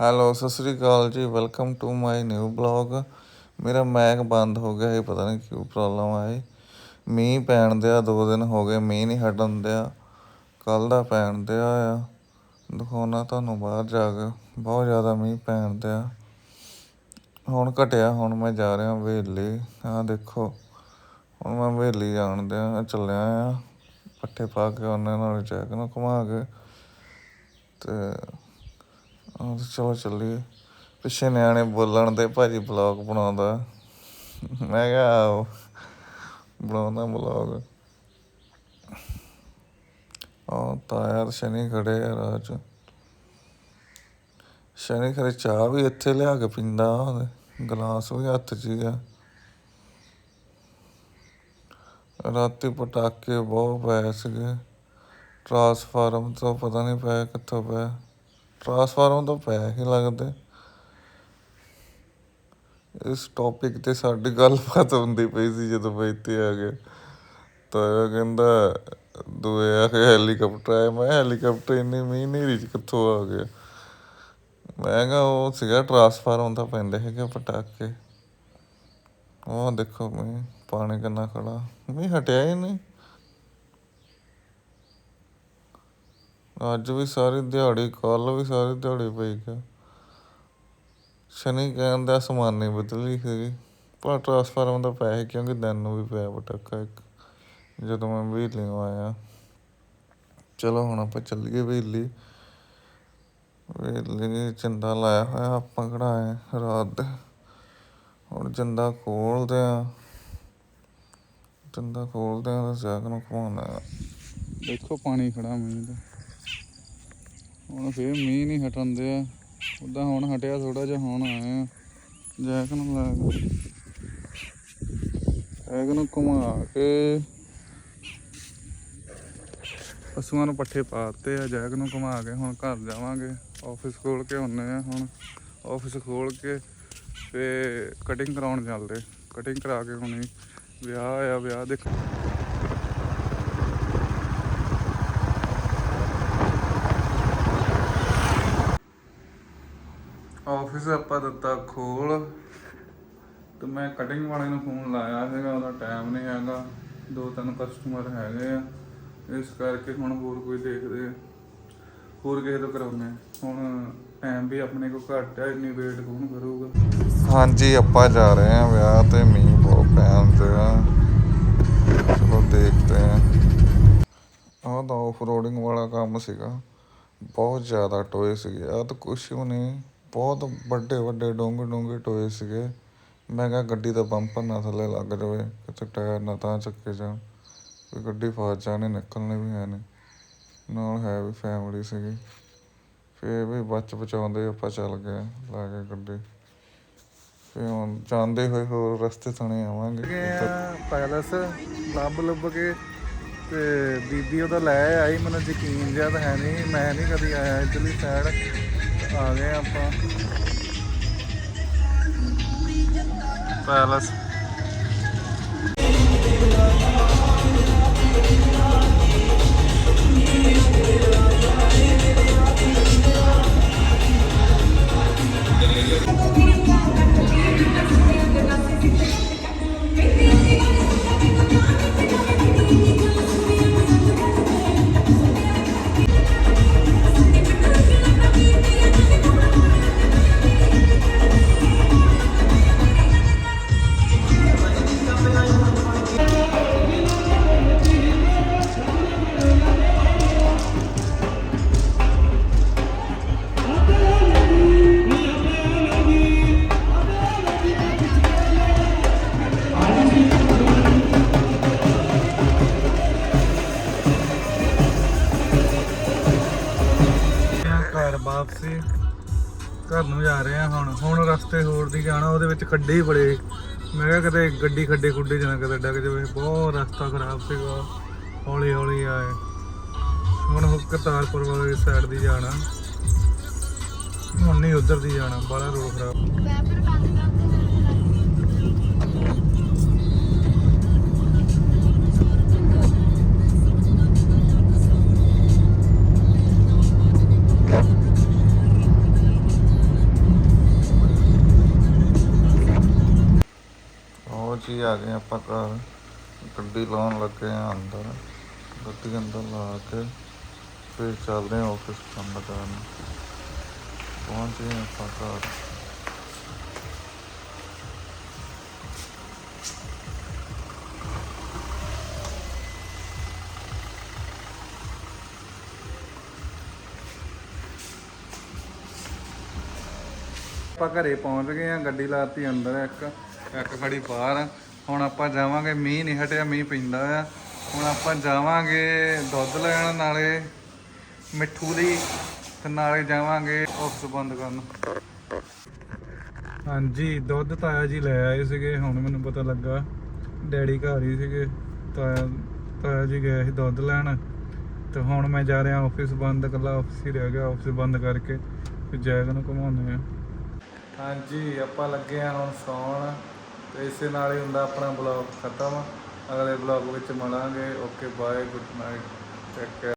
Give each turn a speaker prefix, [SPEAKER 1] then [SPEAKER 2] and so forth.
[SPEAKER 1] Hello, Sat Sri Akal ji. Welcome to my new blog ਮੇਰਾ ਮੈਕ ਬੰਦ ਹੋ ਗਿਆ ਇਹ ਪਤਾ ਨਹੀਂ ਕਿਉਂ ਪ੍ਰੋਬਲਮ ਆਈ। ਮੀਂਹ ਪੈਣ ਦਿਆ, ਦੋ ਦਿਨ ਹੋ ਗਏ ਮੀਂਹ ਨਹੀਂ ਹਟਣ ਦਿਆ। ਕੱਲ ਦਾ ਪੈਣ ਦਿਆ ਆ। ਦਿਖਾਉਣਾ ਤੁਹਾਨੂੰ ਬਾਹਰ ਜਾ ਕੇ। ਬਹੁਤ ਜ਼ਿਆਦਾ ਮੀਂਹ ਪੈਣ ਦਿਆ। ਹੁਣ ਘਟਿਆ, ਹੁਣ ਮੈਂ ਜਾ ਰਿਹਾ ਹਵੇਲੀ। ਆਹ ਦੇਖੋ, ਹੁਣ ਮੈਂ ਹਵੇਲੀ ਜਾਣ ਦਿਆ, ਚੱਲਿਆ ਆ। ਪੱਠੇ ਪਾ ਕੇ ਉਹਨਾਂ ਨਾਲ ਜੈਕ ਨੂੰ ਘੁਮਾ ਕੇ ਤੇ ਆਹ ਤੇ ਚਲੋ ਚੱਲੀਏ। ਪਿੱਛੇ ਨਿਆਣੇ ਬੋਲਣ ਦੇ ਭਾਜੀ ਬਲੌਗ ਬਣਾਉਂਦਾ। ਮੈਂ ਕਿਹਾ ਆਹੋ, ਬਣਾਉਂਦਾ ਬਲੌਗ ਉਹ ਤਾਇਆ ਤੇ ਸ਼ਨੀ ਖੜੇ ਆ ਰਾਹ 'ਚ। ਸ਼ਨੀ ਖਰੇ ਚਾਹ ਵੀ ਇੱਥੇ ਲਿਆ ਕੇ ਪੀਂਦਾ ਉਹਦੇ ਗਲਾਸ ਵੀ ਹੱਥ 'ਚ ਹੀ ਆ। ਰਾਤੀ ਪਟਾਕੇ ਬਹੁਤ ਪਏ ਸੀਗੇ। ਟਰਾਂਸਫਾਰਮ ਤੋਂ ਪਤਾ ਨਹੀਂ ਪਏ ਕਿੱਥੋਂ ਪਏ ਟਰਾਂਸਫਾਰਮ ਤੋਂ ਪੈ ਹੀ ਲੱਗਦੇ। ਇਸ ਟੌਪਿਕ ਤੇ ਸਾਡੀ ਗੱਲਬਾਤ ਹੁੰਦੀ ਪਈ ਸੀ ਜਦੋਂ ਮੈਂ ਇੱਥੇ ਆ ਗਿਆ। ਤਾਂ ਇਹ ਕਹਿੰਦਾ, ਦੂਏ ਆ ਕੇ ਹੈਲੀਕਾਪਟਰ ਆਇਆ। ਮੈਂ ਹੈਲੀਕਾਪਟਰ ਇੰਨੀ ਮੀਂਹ ਨੇਰੀ ਚ ਕਿੱਥੋਂ ਆ ਗਿਆ? ਮੈਂ ਕਿਹਾ, ਉਹ ਸੀਗਾ ਟਰਾਂਸਫਾਰਮ ਦਾ ਪੈਂਦੇ ਹੈਗੇ ਪਟਾਕੇ। ਉਹ ਦੇਖੋ ਮੀਂਹ, ਪਾਣੀ ਕਿੰਨਾ ਖੜਾ। ਮੀਂਹ ਹਟਿਆ ਹੀ ਨਹੀਂ। ਅੱਜ ਵੀ ਸਾਰੀ ਦਿਹਾੜੀ ਕੱਲ ਵੀ ਸਾਰੀ ਦਿਹਾੜੀ ਪਈ ਗਿਆ ਸ਼ਨੀ ਕਹਿੰਦਾ ਸਮਾਨ ਨਹੀਂ ਬਦਲੀ ਸੀਗੀ। ਪਰ ਟਰਾਂਸਫਾਰਮ ਦਾ ਪਿਆ ਸੀ ਕਿਉਂਕਿ ਦਿਨ ਨੂੰ ਵੀ ਪਿਆ ਪਟਾਕਾ ਇੱਕ, ਜਦੋਂ ਮੈਂ ਹਵੇਲੀਓਂ ਆਇਆ। ਚਲੋ ਹੁਣ ਆਪਾਂ ਚੱਲੀਏ ਹਵੇਲੀ ਹਵੇਲੀ ਚੰਦਾ ਲਾਇਆ ਹੋਇਆ ਆਪਾਂ ਕਿਹੜਾ ਆਏ ਰਾਤ ਦੇ। ਹੁਣ ਚੰਦਾ ਖੋਲਦੇ ਆ। ਚੰਦਾ ਖੋਲਦੇ ਆ ਤਾਂ ਜੈਕ ਨੂੰ ਘੁਮਾਉਣਾ।
[SPEAKER 2] ਦੇਖੋ ਪਾਣੀ ਖੜਾ ਮੀਂਹ ਦਾ ਹੁਣ ਫੇਰ ਮੀਂਹ ਨਹੀਂ ਹਟਣ ਦਿਆ। ਉਦਾਂ ਹੁਣ ਹਟਿਆ ਥੋੜਾ ਜਿਹਾ, ਹੁਣ ਆਏ ਆ। ਜੈਕ ਨੂੰ ਲਾ ਕੇ। ਜੈਕ ਨੂੰ ਘੁਮਾ ਕੇ। ਪਸ਼ੂਆਂ ਨੂੰ ਪੱਠੇ ਪਾਤੇ ਆ, ਜੈਕ ਨੂੰ ਘੁਮਾ ਕੇ। ਹੁਣ ਘਰ ਜਾਵਾਂਗੇ। ਆਫਿਸ ਖੋਲ ਕੇ ਆਉਨੇ ਆ ਹੁਣ। ਆਫਿਸ ਖੋਲ ਕੇ ਤੇ ਕਟਿੰਗ ਕਰਾਉਣ ਚੱਲਦੇ। ਕਟਿੰਗ ਕਰਾ ਕੇ ਹੁਣੀ। ਵਿਆਹ ਆ, ਵਿਆਹ ਦੇਖ ਆਫਿਸ ਆਪਾਂ ਦਿੱਤਾ ਖੋਲ ਤੇ ਮੈਂ ਕਟਿੰਗ ਵਾਲੇ ਨੂੰ ਫੋਨ ਲਾਇਆ ਹੈਗਾ ਉਹਦਾ ਟਾਈਮ ਨਹੀਂ ਹੈਗਾ, ਦੋ ਤਿੰਨ ਕਸਟਮਰ ਹੈਗੇ ਆ, ਇਸ ਕਰਕੇ ਹੁਣ ਹੋਰ ਕੋਈ ਦੇਖਦੇ ਹੋਰ ਕਿਸੇ ਤੋਂ ਕਰਾਉਂਦੇ ਹੁਣ ਟਾਈਮ ਵੀ ਆਪਣੇ ਕੋਲ ਘੱਟ ਹੈ ਇੰਨੀ ਵੇਟ ਕੌਣ ਕਰੂਗਾ?
[SPEAKER 1] ਹਾਂਜੀ, ਆਪਾਂ ਜਾ ਰਹੇ ਹਾਂ ਵਿਆਹ ਤੇ, ਮੀਂਹ ਬਹੁਤ ਪੈਣ ਆ। ਚਲੋ ਦੇਖਦੇ ਹਾਂ ਆਹ ਤਾਂ ਆਫ ਰੋਡਿੰਗ ਵਾਲਾ ਕੰਮ ਸੀਗਾ। ਬਹੁਤ ਜ਼ਿਆਦਾ ਟੋਏ ਸੀਗੇ, ਆਹ ਤਾਂ ਕੁਛ ਵੀ ਨਹੀਂ। ਬਹੁਤ ਵੱਡੇ ਵੱਡੇ ਡੂੰਘੇ ਡੂੰਘੇ ਟੋਏ ਸੀਗੇ। ਮੈਂ ਕਿਹਾ ਗੱਡੀ ਦਾ ਬੰਪਰ ਨਾ ਥੱਲੇ ਲੱਗ ਜਾਵੇ, ਕਿਤੇ ਟਾਇਰ ਨਾ ਤਾਂ ਚੱਕੇ ਜਾਣ। ਕੋਈ ਗੱਡੀ ਫਸ ਜਾਣੀ ਨਿਕਲਣੀ ਵੀ ਹੈ ਨਹੀਂ। ਨਾਲ ਹੈ ਵੀ ਫੈਮਿਲੀ ਸੀਗੀ। ਫੇਰ ਵੀ ਬਚ ਬਚਾਉਂਦੇ ਆਪਾਂ ਚੱਲ ਗਏ, ਲਾ ਕੇ ਗੱਡੀ। ਫੇ ਹੁਣ ਜਾਂਦੇ ਹੋਏ ਹੋਰ ਰਸਤੇ ਥਣੇ ਆਵਾਂਗੇ।
[SPEAKER 2] ਗਏ ਪੈਲਸ, ਲੱਭ ਲੱਭ ਕੇ ਤੇ ਬੀਬੀ ਉਹਦਾ ਲੈ ਆਈ, ਮੈਨੂੰ ਯਕੀਨ ਜਿਹਾ ਤਾਂ ਹੈ ਨਹੀਂ, ਮੈਂ ਨਹੀਂ ਕਦੀ ਆਇਆ ਇਧਰਲੀ ਸਾਈਡ ਆ ਗਏ ਆਪਾਂ। ਪੈਲਸ। ਵਾਪਸੀ ਘਰ ਨੂੰ ਜਾ ਰਹੇ ਆ ਹੁਣ। ਹੁਣ ਰਸਤੇ ਹੋਰ ਦੀ ਜਾਣਾ, ਉਹਦੇ ਵਿੱਚ ਖੱਡੇ ਹੀ ਬੜੇ। ਮੈਂ ਕਿਹਾ ਕਦੇ ਗੱਡੀ ਖੱਡੇ ਖੁੱਡੇ ਜਾਣਾ ਕਦੇ ਡੱਗ ਜਾਵੇ। ਬਹੁਤ ਰਸਤਾ ਖਰਾਬ ਸੀਗਾ। ਹੌਲੀ ਹੌਲੀ ਆਏ। ਹੁਣ ਹੋ ਕਰਤਾਰਪੁਰ ਵਾਲੀ ਸਾਈਡ ਦੀ ਜਾਣਾ। ਹੁਣ ਨਹੀਂ ਉਧਰ ਦੀ ਜਾਣਾ। ਬੜਾ ਰੋਡ ਖਰਾਬ
[SPEAKER 1] ਆ ਗਏ ਆਪਾਂ ਘਰ। ਗੱਡੀ ਲਾਉਣ ਲੱਗੇ ਆ ਅੰਦਰ। ਗੱਡੀ ਅੰਦਰ ਲਾ ਕੇ ਫਿਰ ਚੱਲਦੇ ਆ ਆਫਿਸ ਕੰਮ ਕਰਨ। ਪਹੁੰਚ ਗਏ ਆਪਾਂ ਘਰ।
[SPEAKER 2] ਆਪਾਂ ਘਰੇ ਪਹੁੰਚ ਗਏ ਆ, ਗੱਡੀ ਲਾਤੀ ਅੰਦਰ ਇੱਕ। ਇੱਕ ਖੜੀ ਬਾਹਰ। ਹੁਣ ਆਪਾਂ ਜਾਵਾਂਗੇ, ਮੀਂਹ ਨਹੀਂ ਹਟਿਆ, ਮੀਂਹ ਪੈਂਦਾ ਆ। ਹੁਣ ਆਪਾਂ ਜਾਵਾਂਗੇ ਦੁੱਧ ਲੈਣ, ਨਾਲੇ ਮਿੱਠੂ ਦੀ, ਤੇ ਨਾਲੇ ਜਾਵਾਂਗੇ ਆਫਿਸ ਬੰਦ ਕਰਨ। ਹਾਂਜੀ, ਦੁੱਧ ਤਾਇਆ ਜੀ ਲੈ ਆਏ ਸੀਗੇ, ਹੁਣ ਮੈਨੂੰ ਪਤਾ ਲੱਗਾ। ਡੈਡੀ ਘਰ ਹੀ ਸੀਗੇ। ਤਾਇਆ ਤਾਇਆ ਜੀ ਗਏ ਸੀ ਦੁੱਧ ਲੈਣ। ਤੇ ਹੁਣ ਮੈਂ ਜਾ ਰਿਹਾ ਆਫਿਸ ਬੰਦ ਕੱਲਾ ਆਫਿਸ ਹੀ ਰਹਿ ਗਿਆ, ਆਫਿਸ ਬੰਦ ਕਰਕੇ। ਫਿਰ ਜੈਗ ਨੂੰ ਘੁਮਾਉਂਦੇ ਆ। ਹਾਂਜੀ, ਆਪਾਂ ਲੱਗੇ ਆ ਹੁਣ ਸੌਣ। ਤੇ ਇਸੇ ਨਾਲ ਹੀ ਹੁੰਦਾ ਆਪਣਾ ਬਲੌਗ ਖਤਮ। ਅਗਲੇ ਬਲੌਗ ਵਿੱਚ ਮਿਲਾਂਗੇ। Okay bye good night take care